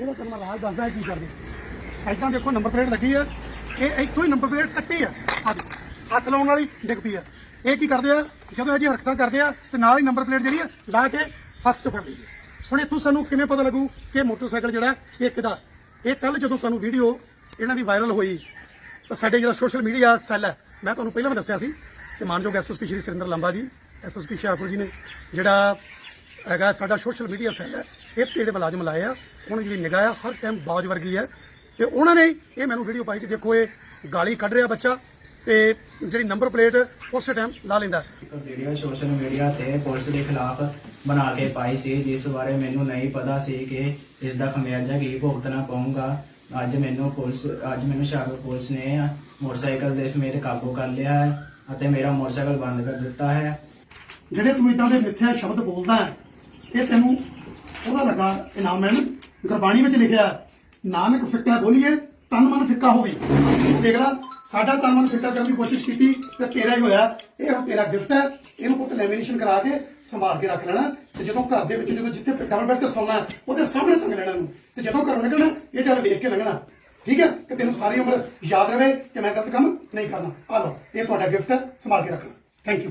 ਇਹਦਾ ਤੈਨੂੰ ਮੈਂ ਰਾਜ ਦੱਸਦਾ ਕੀ ਕਰਦੇ। ਐਦਾਂ ਦੇਖੋ ਨੰਬਰ ਪਲੇਟ ਲੱਗੀ ਆ। ਇਹ ਇੱਥੋਂ ਹੀ ਨੰਬਰ ਪਲੇਟ ਕੱਟੀ ਆ। ਆਹ ਹੱਥ ਲਾਉਣ ਵਾਲੀ ਡਿੱਗ ਪਈ ਆ। ਇਹ ਕੀ ਕਰਦੇ ਆ? ਜਦੋਂ ਇਹ ਜੀ ਹਰਕਤਾਂ ਕਰਦੇ ਆ, ਤੇ ਨਾਲ ਹੀ ਨੰਬਰ ਪਲੇਟ ਜਿਹੜੀ ਆ, ਲਾ ਕੇ ਹੱਥ 'ਚ ਫੜ ਲਈਦੀ ਹੁਣ ਇੱਥੋਂ ਸਾਨੂੰ ਕਿਵੇਂ ਪਤਾ ਲੱਗੂ ਕਿ ਮੋਟਰਸਾਈਕਲ ਜਿਹੜਾ, ਇਹ ਕਿਹਦਾ? ਇਹ ਕੱਲ ਜਦੋਂ ਸਾਨੂੰ ਵੀਡੀਓ ਇਹਨਾਂ ਦੀ ਵਾਇਰਲ ਹੋਈ, ਤਾਂ ਸਾਡੇ ਜਿਹੜਾ ਸੋਸ਼ਲ ਮੀਡੀਆ ਸੈੱਲ ਹੈ ਮੈਂ ਤੁਹਾਨੂੰ ਪਹਿਲਾਂ ਵੀ ਦੱਸਿਆ ਸੀ ਕਿ ਮਾਨਯੋਗ ਐਸਐਸਪੀ ਸ਼੍ਰੀ ਸੁਰਿੰਦਰ ਲੰਬਾ ਜੀ ਐਸਐਸਪੀ ਸ਼ਾਹਪੁਰ ਜੀ ਨੇ, ਜਿਹੜਾ ਹੈਗਾ ਸਾਡਾ ਸੋਸ਼ਲ ਮੀਡੀਆ ਸੈੱਲ ਹੈ। ਇਹ ਤੇ ਜਿਹੜੇ ਮੁਲਾਜ਼ਮ ਲਾਏ ਆ। ਉਹਨਾਂ ਦੀ ਜਿਹੜੀ ਨਿਗਾਹ ਆ ਹਰ ਟਾਈਮ ਬਾਜ ਵਰਗੀ ਹੈ। ਤੇ ਉਹਨਾਂ ਨੇ ਇਹ ਮੈਨੂੰ ਵੀਡੀਓ ਪਾਈ ਕਿ ਦੇਖੋ ਇਹ ਗਾਲੀ ਕੱਢ ਰਿਹਾ ਬੱਚਾ ਤੇ ਜਿਹੜੀ ਨੰਬਰ ਪਲੇਟ ਉਸੇ ਟਾਈਮ ਲਾ ਲੈਂਦਾ। ਵੀਡੀਓ ਸੋਸ਼ਲ ਮੀਡੀਆ ਤੇ ਪੁਲਿਸ ਦੇ ਖਿਲਾਫ ਬਣਾ ਕੇ ਪਾਈ ਸੀ ਜਿਸ ਬਾਰੇ ਮੈਨੂੰ ਨਹੀਂ ਪਤਾ ਸੀ ਕਿ ਇਸ ਦਾ ਖਮਿਆਜ਼ਾ ਕੀ ਭੁਗਤਣਾ ਪਊਗਾ। ਅੱਜ ਮੈਨੂੰ ਪੁਲਿਸ ਅੱਜ ਮੈਨੂੰ ਸ਼ਾਹਪੁਰ ਪੁਲਿਸ ਨੇ ਮੋਟਰਸਾਈਕਲ ਦੇ ਸਮੇਤ ਕਾਬੂ ਕਰ ਲਿਆ ਹੈ ਅਤੇ ਮੇਰਾ ਮੋਟਰਸਾਈਕਲ ਬੰਦ ਕਰ ਦਿੱਤਾ ਹੈ। ਜਿਹੜੇ ਤੂੰ ਇਦਾਂ ਦੇ ਮਿੱਥਿਆ ਸ਼ਬਦ ਬੋਲਦਾ ਹੈ, ਇਹ ਤੈਨੂੰ ਉਹਦਾ ਲੱਗਾ ਇਨਾਮ ਮਿਲਣ ਗੁਰਬਾਣੀ ਵਿੱਚ ਲਿਖਿਆ ਨਾਨਕ ਫਿੱਕਾ ਬੋਲੀਏ, ਤਨ ਮਨ ਫਿੱਕਾ ਹੋਵੇ। ਦੇਖ ਲਾ, ਸਾਡਾ ਤਨ ਮਨ ਫਿੱਕਾ ਕਰਨ ਦੀ ਕੋਸ਼ਿਸ਼ ਕੀਤੀ ਤੇ ਤੇਰਾ ਹੀ ਹੋਇਆ। ਇਹ ਹੁਣ ਤੇਰਾ ਗਿਫਟ ਹੈ, ਇਹਨੂੰ ਪੁੱਤ ਲੈਮੀਨੇਸ਼ਨ ਕਰਾ ਕੇ ਸੰਭਾਲ ਕੇ ਰੱਖ ਲੈਣਾ। ਤੇ ਜਦੋਂ ਘਰ ਦੇ ਵਿੱਚ ਜਦੋਂ ਜਿੱਥੇ ਡਬਲ ਬੈੱਡ ਤੇ ਸੌਣਾ, ਉਹਦੇ ਸਾਹਮਣੇ ਟੰਗ ਲੈਣਾ ਇਹਨੂੰ। ਤੇ ਜਦੋਂ ਘਰੋਂ ਨਿਕਲਣਾ, ਇਹ ਜਰਾ ਵੇਖ ਕੇ ਲੰਘਣਾ। ਠੀਕ ਹੈ? ਕਿ ਤੈਨੂੰ ਸਾਰੀ ਉਮਰ ਯਾਦ ਰਵੇ ਕਿ ਮੈਂ ਗਲਤ ਕੰਮ ਨਹੀਂ ਕਰਨਾ। ਆ ਲਓ, ਇਹ ਤੁਹਾਡਾ ਗਿਫਟ ਹੈ, ਸੰਭਾਲ ਕੇ ਰੱਖਣਾ। Thank you